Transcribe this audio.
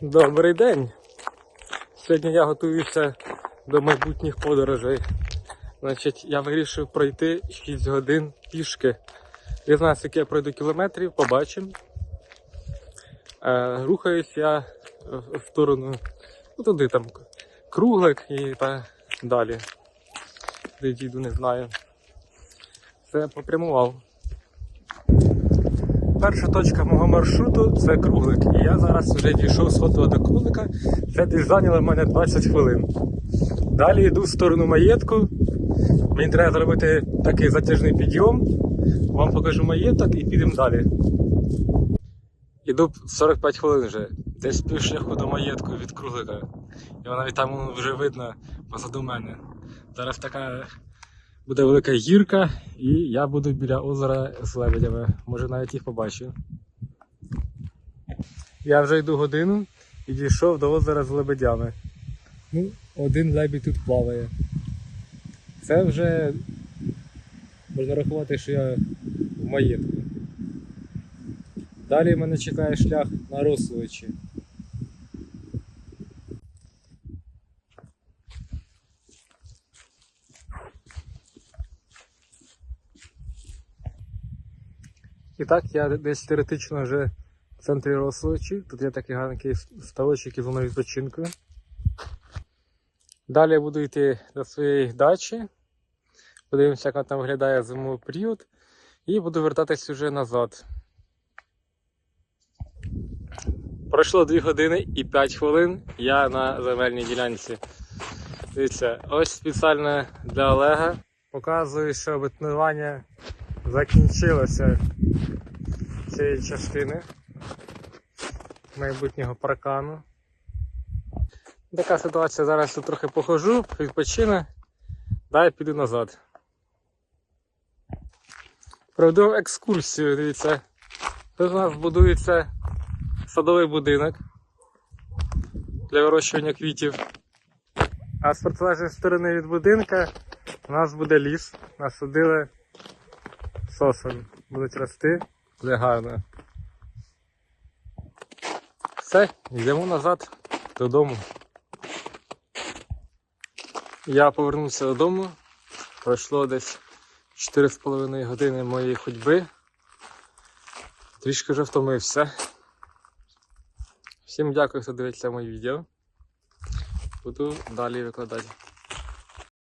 Добрий день. Сьогодні я готуюся до майбутніх подорожей. Значить, я вирішив пройти 6 годин пішки. Не знаю, скільки я пройду кілометрів, побачимо. Е, рухаюсь я в- сторону, ну туди там круглик і та далі. Де діду, не знаю. Це попрямував. Перша точка мого маршруту це круглик. І я зараз вже дійшов з фото до круглика. Це десь зайняло в мене 20 хвилин. Далі йду в сторону маєтку. Мені треба зробити такий затяжний підйом. Вам покажу маєток і підемо далі. Іду 45 хвилин вже. Десь пів шляху до маєтку від круглика. І навіть там вже видно позаду мене. Зараз така буде велика гірка, і я буду біля озера з лебедями. Може навіть їх побачу. Я вже йду годину і дійшов до озера з лебедями. Ну, один лебідь тут плаває. Це вже можна рахувати, що я в маєтку. Далі мене чекає шлях на Рословичі. І так, я десь теоретично вже в центрі Рословичі. Тут є такий гарний ставочок із зоною відпочинку. Далі я буду йти до своєї дачі. Подивимося, як вона там виглядає зимовий період. І буду вертатись вже назад. Пройшло 2 години і 5 хвилин. Я на земельній ділянці. Дивіться, ось спеціально для Олега. Показую, що бетонування закінчилося цієї частини майбутнього паркану. Така ситуація, зараз тут трохи похожу, відпочину, далі піду назад. Проведу екскурсію, дивіться. Тут у нас будується садовий будинок для вирощування квітів. А з протилежної сторони від будинка у нас буде ліс. Насадили сосен. Будуть рости, буде гарно. Все, йдемо назад додому. Я повернувся додому. Пройшло десь 4,5 години моєї ходьби. Трішки вже втомився. Всім дякую, хто дивиться мої відео. Буду далі викладати.